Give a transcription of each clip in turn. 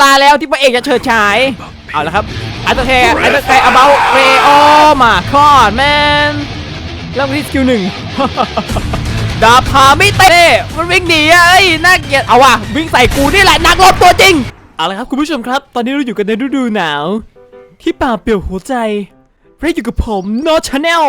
ลาแล้วที่พระเอกจะเฉิดฉาย เอาละครับอัลต์แคไอ้ตะแค about way oh my god man เริ่มที่สกิลหนึ่งดาบพาไม่เตะมันวิ่งหนีอะเอ้ยน่าเกลียดเอาว่ะวิ่งใส่กูนี่แหละนักรบตัวจริง เอาละครับคุณผู้ชมครับ ตอนนี้เราอยู่กันในฤดูหนาว ที่ป่าเปลี่ยวหัวใจ เราะอยู่กับผมโนชาแนล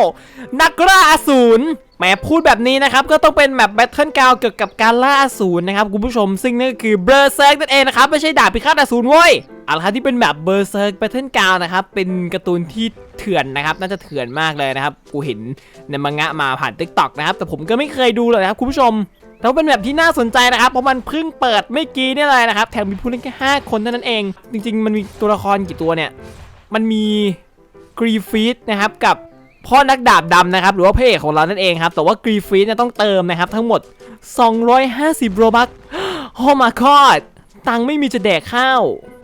นักล่าอสูรแหมพูดแบบนี้นะครับ ก็ต้องเป็นแบบแบทเทิลกาวเกี่ยวกับการล่าอสูรนะครับ คุณผู้ชมซึ่งนั่นก็คือเบอร์เซิร์กนั่นเองนะครับ ไม่ใช่ดาบพิฆาตอสูรเว้ยเอาละครับที่เป็นแบบเบอร์เซิร์กแบทเทิลกาวนะครับ เป็นการ์ตูนที่เถื่อนนะครับ น่าจะเถื่อนมากเลยนะครับ กูเห็นในมังงะมาผ่านทิกตอกนะครับ แต่ผมก็ไม่เคยดูเลยนะครับคุณผู้ชมแต่ว่าเป็นแบบที่น่าสนใจนะครับ เพราะมันเพิ่งเปิดไม่กี่นี่เลยนะครับ แถมมีผู้เล่นแค่5คนเท่านั้นเอง จริง ๆ มันมีตัวละครกี่ตัวเนี่ย มันมี กรีฟีดนะครับกับพ่อนักดาบดำนะครับหรือว่าพระเอกของเรานั่นเองครับแต่ว่ากรีฟีดเนี่ยต้องเติมนะครับทั้งหมด 250 โรบัคโอ้มาคอดตังไม่มีจะแดกข้าว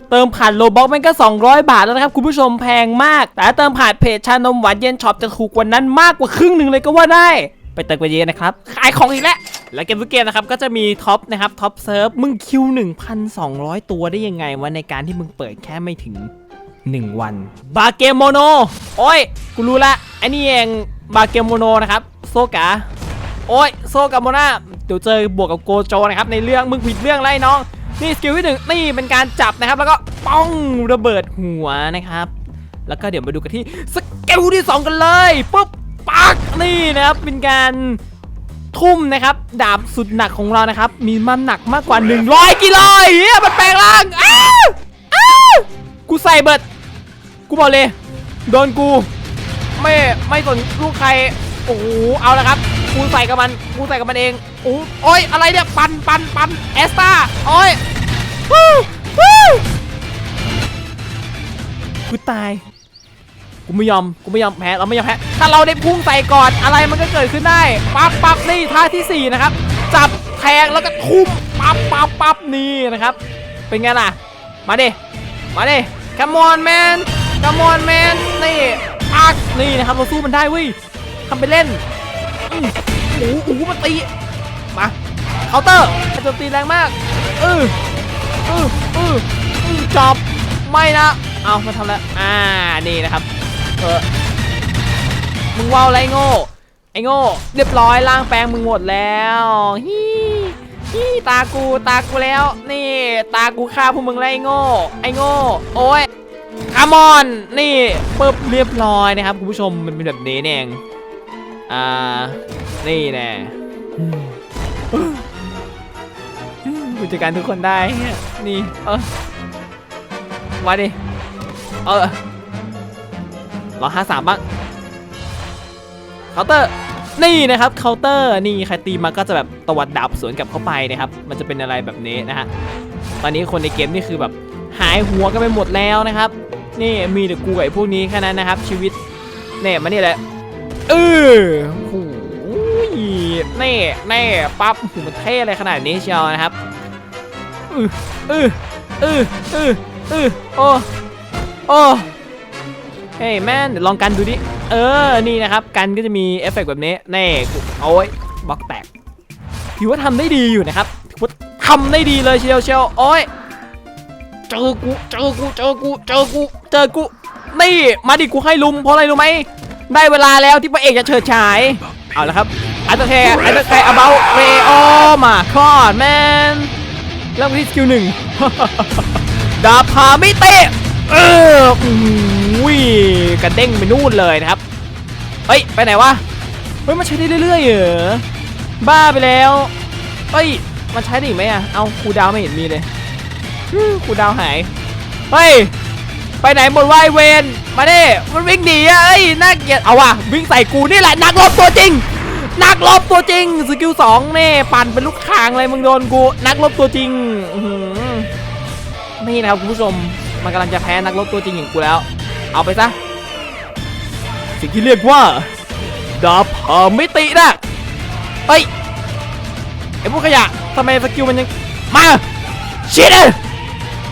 เติมผ่านโลบ็อกมันก็ 200 บาทแล้วนะครับ คุณผู้ชมแพงมาก แต่เติมผ่านเพจชานมหวานเย็นช็อปจะถูกกว่านั้นมากกว่าครึ่งหนึ่งเลยก็ว่าได้ ไปเติมกันเยอะนะครับ ขายของอีกแล้ว และเกมทุกเกมนะครับ ก็จะมีท็อปนะครับ ท็อปเซิร์ฟมึงคิว 1,200 ตัวได้ยังไงวะในการที่มึงเปิดแค่ไม่ถึง 1 วัน บาเกมโมโน โอ้ย กูรู้ละไอ้นี่เองบาเกมโมโนนะครับ โซกะ โอ้ย โซกาโมนาเดี๋ยวเจอบวกกับโกโจนะครับ ในเรื่องมึงผิดเรื่องไรน้อง นี่สกิลที่หนึ่งนี่เป็นการจับนะครับ แล้วก็ป้องระเบิดหัวนะครับ แล้วก็เดี๋ยวมาดูกันที่สกิลที่ 2 กันเลยปุ๊บปักนี่นะครับเป็นการทุ่มนะครับ ดาบสุดหนักของเรานะครับ มีมันหนักมากกว่า 100 กิโลเฮียมันแปลงร่างอ้าวอ้าวกูใส่เบิด กูบอกเลยโดนกู ไม่ไม่สนลูกใครโอ้โหเอาละครับกูใส่กับมันกูใส่กับมันเองโอ้โอ้ยอะไรเนี่ยปันปันปันเอสตาโอ้ยวู้วู้กูตายกูไม่ยอมกูไม่ยอมแพ้เราไม่ยอมแพ้ถ้าเราได้พุ่งใส่ก่อนอะไรมันก็เกิดขึ้นได้ปั๊บปั๊บนี่ท่าที่สี่นะครับ จับแทงแล้วก็ทุ่มปั๊บปั๊บปั๊บนี่นะครับ เป็นไงล่ะ มาดิมาดิ come on man come on man นี่ปักนี่นะครับเราสู้มันได้เว้ยทำไปเล่นโอ้โหมันตีมาเคาน์เตอร์โจมตีแรงมากเออเออเออเออจบไม่นะเอามาทำแล้วอ่านี่นะครับเออมึงว่าวอะไรโง่ไอ้โง่เรียบร้อยล่างแปลงมึงหมดแล้วฮีฮีตากูตากูแล้ว นี่ ตากูฆ่าพวกมึงไอ้โง่ไอ้โง่โอ้ย คามอน นี่ปึ๊บเรียบร้อยนะครับคุณผู้ชมมันเป็นแบบนี้เองอ่านี่แน่อืมอืมกูจัดการทุกคนได้นี่เออมาดิเออรอห้าสามบ้างเคาน์เตอร์นี่นะครับเคาน์เตอร์นี่ใครตีมาก็จะแบบตวัดดาบสวนกลับเข้าไปนะครับ มันจะเป็นอะไรแบบนี้นะฮะตอนนี้คนในเกมนี่คือแบบหายหัวกันไปหมดแล้วนะครับ นี่มีแต่กูกับไอ้พวกนี้แค่นั้นนะครับ ชีวิตเนี่ยมานี่แหละเออโอ้โหแน่แน่ปั๊บโอ้โหมันเท่อะไรขนาดนี้เชียวนะครับเออเออเออเออเออโอ้โอ้เฮ้ยแม่นเดี๋ยวลองกันดูดิ เออ นี่นะครับ กันก็จะมีเอฟเฟกต์แบบนี้ แน่กูโอ้ยบล็อกแตกถือว่าทำได้ดีอยู่นะครับถือว่าทำได้ดีเลยเชียวเชียวโอ้ย เจอกูเจอกูเจอกูเจอกูเจอกูนี่มาดิกูให้ลุมเพราะอะไรรู้ไหมได้เวลาแล้วที่พระเอกจะเฉิดฉายเอาละครับไอ้ตะแครไอ้ตะแค about way oh my god man เริ่มที่สกิลหนึ่งดาบพาไม่เตะเอออุ้ยกระเด้งไปนู่นเลยนะครับเฮ้ยไปไหนวะเฮ้ยมันใช้ได้เรื่อยๆเหรอบ้าไปแล้วเฮ้ยมันใช้ได้อีกไหมอะเอาครูดาวไม่เห็นมีเลย กูดาวหายเฮ้ยไปไหนหมดวายเวนมาดิมันวิ่งหนีอะเอ้ยน่าเกลียดเอาว่ะวิ่งใส่กูนี่แหละนักรบตัวจริง นักรบตัวจริงสกิลสองเน่ปั่นเป็นลูกคางเลยมึงโดนกูนักรบตัวจริงนี่นะครับคุณผู้ชมมันกำลังจะแพ้นักรบตัวจริงอย่างกูแล้ว เอาไปซะสิ่งที่เรียกว่าดาบพามิตินะเฮ้ยไอ้พวกขยะทำไมสกิลมันยังมาชิดเลย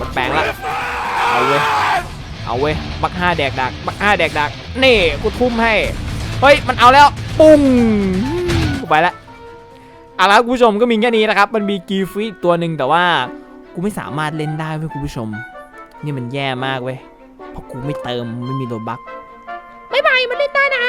มันแปลงละ เอาเว้ย เอาเว้ย บักห้าแดกดัก บักห้าแดกดัก นี่กูทุ่มให้ เฮ้ย มันเอาแล้ว ปุ้งกูไปละเอาละคุณผู้ชมก็มีแค่นี้นะครับ มันมีกีฟรีอีกตัวหนึ่งแต่ว่า กูไม่สามารถเล่นได้เว้ยคุณผู้ชม นี่มันแย่มากเว้ย เพราะกูไม่เติมไม่มีโลบักไม่ไปมันเล่นได้นะ